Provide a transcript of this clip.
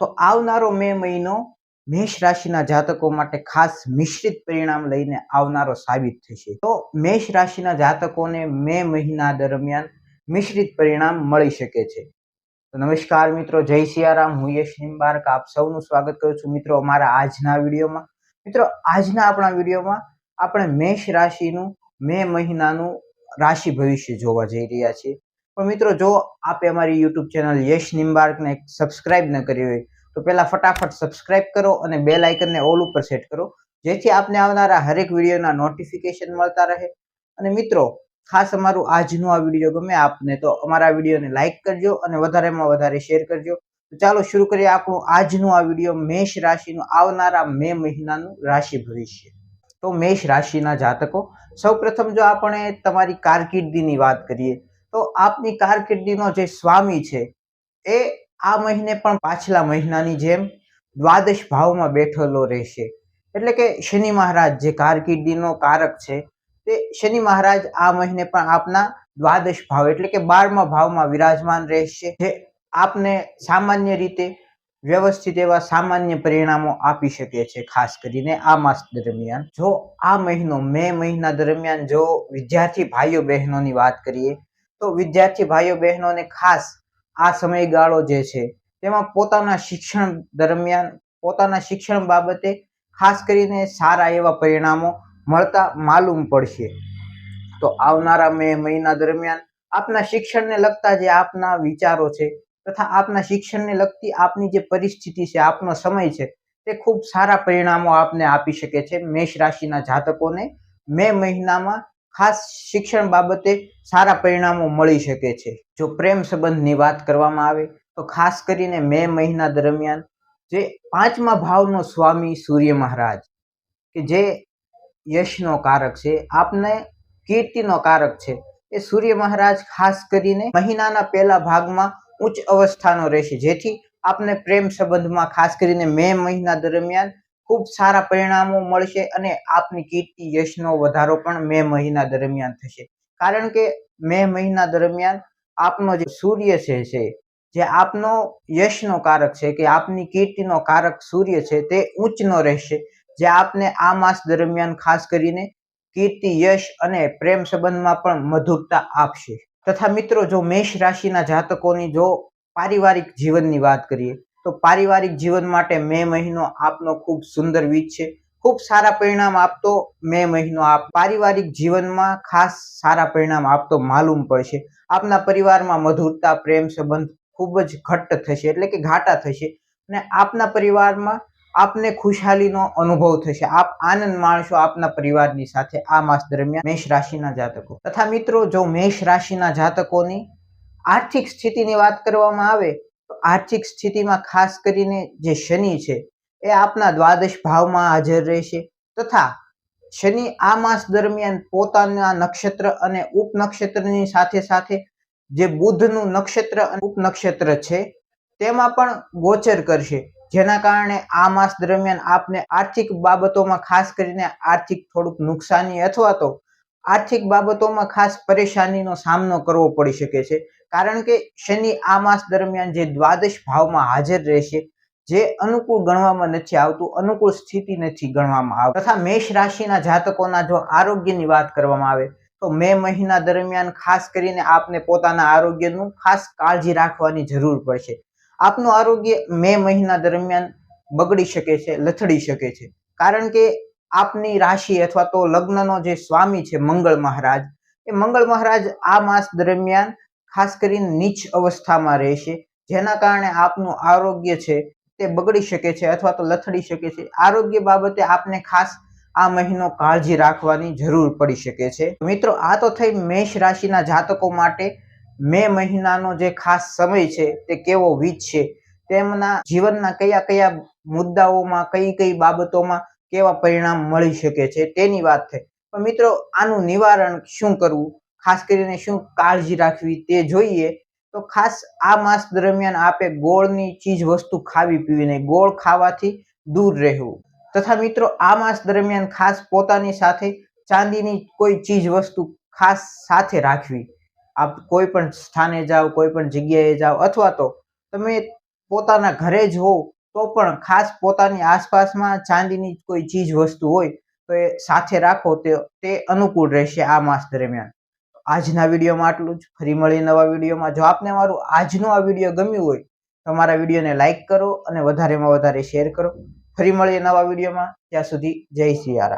તો આવનારો મે મહિનો મેષ રાશિના જાતકો માટે ખાસ મિશ્રિત પરિણામ લઈને આવનારો સાબિત થશે. તો મેષ રાશિના જાતકોને મે મહિના દરમિયાન મિશ્રિત પરિણામ મળી શકે છે. તો નમસ્કાર મિત્રો, જય સિયારામ. હું યશ નિમ્બાર્ક આપ સૌનું સ્વાગત કરું છું મિત્રો અમારા આજના વિડીયોમાં. મિત્રો, આજના આપણા વિડીયોમાં આપણે મેષ રાશિનું, મે મહિનાનું રાશિ ભવિષ્ય જોવા જઈ રહ્યા છીએ. પણ મિત્રો, જો આપે અમારી યુટ્યુબ ચેનલ યશ નિમ્બાર્કને સબસ્ક્રાઇબ ન કરી હોય, તો પહેલાં ફટાફટ સબસ્ક્રાઇબ કરો અને બે લાઇકનને ઓલ ઉપર સેટ કરો, જેથી આપને આવનારા હરેક વિડીયોના નોટિફિકેશન મળતા રહે. અને મિત્રો, ખાસ અમારું આજનું આ વીડિયો ગમે આપને, તો અમારા વિડીયોને લાઇક કરજો અને વધારેમાં વધારે શેર કરજો. તો ચાલો શરૂ કરીએ આપણું આજનું આ વીડિયો, મેષ રાશિનું, આવનારા મે મહિનાનું રાશિ ભવિષ્ય. તો મેષ રાશિના જાતકો, સૌપ્રથમ જો આપણે તમારી કારકિર્દીની વાત કરીએ આપની કારકિર્દીનો જે સ્વામી છે, એ આ મહિને પણ પાછલા મહિનાની જેમ દ્વાદશ ભાવમાં બેઠેલો રહેશે. એટલે કે શનિ મહારાજ જે કારકિર્દીનો કારક છે, તે શનિ મહારાજ આ મહિને પણ આપના દ્વાદશ ભાવ એટલે કે બારમા ભાવમાં વિરાજમાન રહેશે. જે આપને સામાન્ય રીતે વ્યવસ્થિત એવા સામાન્ય પરિણામો આપી શકે છે, ખાસ કરીને આ માસ દરમિયાન. જો આ મહિનો મે મહિના દરમિયાન જો વિદ્યાર્થી ભાઈઓ બહેનોની વાત કરીએ તો વિદ્યાર્થી ભાઈઓ બહેનોને ખાસ આ સમયગાળો જે છે, તેમાં પોતાના શિક્ષણ દરમિયાન, પોતાના શિક્ષણ બાબતે ખાસ કરીને સારા એવા પરિણામો મળતા માલુમ પડશે. તો આવનારા મે મહિના દરમિયાન આપના શિક્ષણને લગતા જે આપના વિચારો છે તથા આપના શિક્ષણને લગતી આપની જે પરિસ્થિતિ છે, આપનો સમય છે, તે ખૂબ સારા પરિણામો આપને આપી શકે છે મેષ રાશિના જાતકોને. મે મહિનામાં ખાસ શિક્ષણ બાબતે સારા પરિણામો મળી શકે છે. જો પ્રેમ સંબંધની વાત કરવામાં આવે, તો ખાસ કરીને મે મહિના દરમિયાન જે પાંચમા ભાવનો સ્વામી સૂર્ય મહારાજ, કે જે યશનો કારક છે, આપને કીર્તિનો કારક છે, એ સૂર્ય મહારાજ ખાસ કરીને મહિનાના પહેલા ભાગમાં ઉચ્ચ અવસ્થાનો રહેશે. જેથી આપને પ્રેમ સંબંધમાં ખાસ કરીને મે મહિના દરમિયાન ખૂબ સારા પરિણામો મળશે અને આપની કીર્તિ યશનો વધારો પણ મે મહિના દરમિયાન થશે. કારણ કે મે મહિના દરમિયાન આપનો જે સૂર્ય છે છે, જે આપનો યશનો કારક છે કે આપની કીર્તિનો કારક સૂર્ય છે તે ઉચ્ચનો રહેશે. જે આપને આ માસ દરમિયાન ખાસ કરીને કીર્તિ, યશ અને પ્રેમ સંબંધમાં પણ મધુરતા આપશે. તથા મિત્રો, જો મેષ રાશિના જાતકોની જો પારિવારિક જીવનની વાત કરીએ તો પારિવારિક જીવન માટે મે મહિનો આપનો ખૂબ સુંદર વીજ છે. ખૂબ સારા પરિણામ આપતો મે મહિનો આપ. પારિવારિક જીવનમાં ખાસ સારા પરિણામ આપતો માલુમ પડશે. આપના પરિવારમાં મધુરતા, પ્રેમ સંબંધ ખૂબ જ ઘટ્ટ થશે, એટલે કે ઘાટા થશે. અને આપના પરિવારમાં આપને ખુશહાલીનો અનુભવ થશે. આપ આનંદ માણશો આપના પરિવારની સાથે આ માસ દરમિયાન મેષ રાશિના જાતકો. તથા મિત્રો, જો મેષ રાશિના જાતકોની આર્થિક સ્થિતિની વાત કરવામાં આવે આર્થિક સ્થિતિમાં ખાસ કરીને જે શનિ છે, એ આપના દ્વાદશ ભાવમાં હાજર રહેશે તથા શનિ આ માસ દરમિયાન પોતાના નક્ષત્ર અને ઉપનક્ષત્રની સાથે સાથે જે બુધનું નક્ષત્ર અને ઉપનક્ષત્ર છે, તેમાં પણ ગોચર કરશે. જેના કારણે આ માસ દરમિયાન આપને આર્થિક બાબતોમાં ખાસ કરીને આર્થિક થોડુંક નુકસાની અથવા તો આર્થિક બાબતોમાં ખાસ પરેશાનીનો સામનો કરવો પડી શકે છે. કારણ કે શનિ આ માસ દરમિયાન જે દ્વાદશ ભાવમાં હાજર રહેશે, જે અનુકૂળ ગણવામાં નથી આવતું, અનુકૂળ સ્થિતિ નથી ગણવામાં આવતું. તથા મેષ રાશિના જાતકોના જો આરોગ્યની વાત કરવામાં આવે, તો મે મહિના દરમિયાન ખાસ કરીને આપને પોતાના આરોગ્યનું ખાસ કાળજી રાખવાની જરૂર પડશે. આપનું આરોગ્ય મે મહિના દરમિયાન બગડી શકે છે, લથડી શકે છે. કારણ કે આપની રાશિ અથવા તો લગ્નનો જે સ્વામી છે મંગળ મહારાજ, એ મંગળ મહારાજ આ માસ દરમિયાન ખાસ કરીને નીચ અવસ્થામાં રહેશે. જેના કારણે આપનું આરોગ્ય છે તે બગડી શકે છે અથવા તો લથડી શકે છે. આરોગ્ય બાબતે આપને ખાસ આ મહિનો કાળજી રાખવાની જરૂર પડી શકે છે. મિત્રો, આ તો થઈ મેષ રાશિના જાતકો માટે મે મહિનાનો જે ખાસ સમય છે તે કેવો વીજ છે? તેમના જીવનના કયા કયા મુદ્દાઓમાં, કઈ કઈ બાબતોમાં કેવા પરિણામ મળી શકે છે તેની વાત થઈ. પણ મિત્રો, આનું નિવારણ શું કરવું? ખાસ કરીને શું કાળજી રાખવી તે જોઈએ. તો ખાસ આ માસ દરમિયાન આપે ગોળની ચીજ વસ્તુ ખાવી પીવી નહીં ગોળ ખાવાથી દૂર રહેવું. તથા મિત્રો, આ માસ દરમિયાન ખાસ પોતાની સાથે ચાંદીની કોઈ ચીજ વસ્તુ ખાસ સાથે રાખવી. આપ કોઈ પણ સ્થાને જાઓ, કોઈ પણ જગ્યાએ જાઓ અથવા તો તમે પોતાના ઘરે જ હોવ તો પણ ખાસ પોતાની આસપાસમાં ચાંદીની કોઈ ચીજ વસ્તુ હોય, તો એ સાથે રાખો તે અનુકૂળ રહેશે આ માસ દરમિયાન. આજના વિડીયોમાં આટલું જ. ફરી મળીએ નવા વિડીયોમાં. જો આપને મારું આજનો આ વીડિયો ગમ્યું હોય, તો મારા વિડીયોને લાઇક કરો અને વધારેમાં વધારે શેર કરો. ફરી મળીએ નવા વિડીયોમાં. ત્યાં સુધી જય સિયારામ.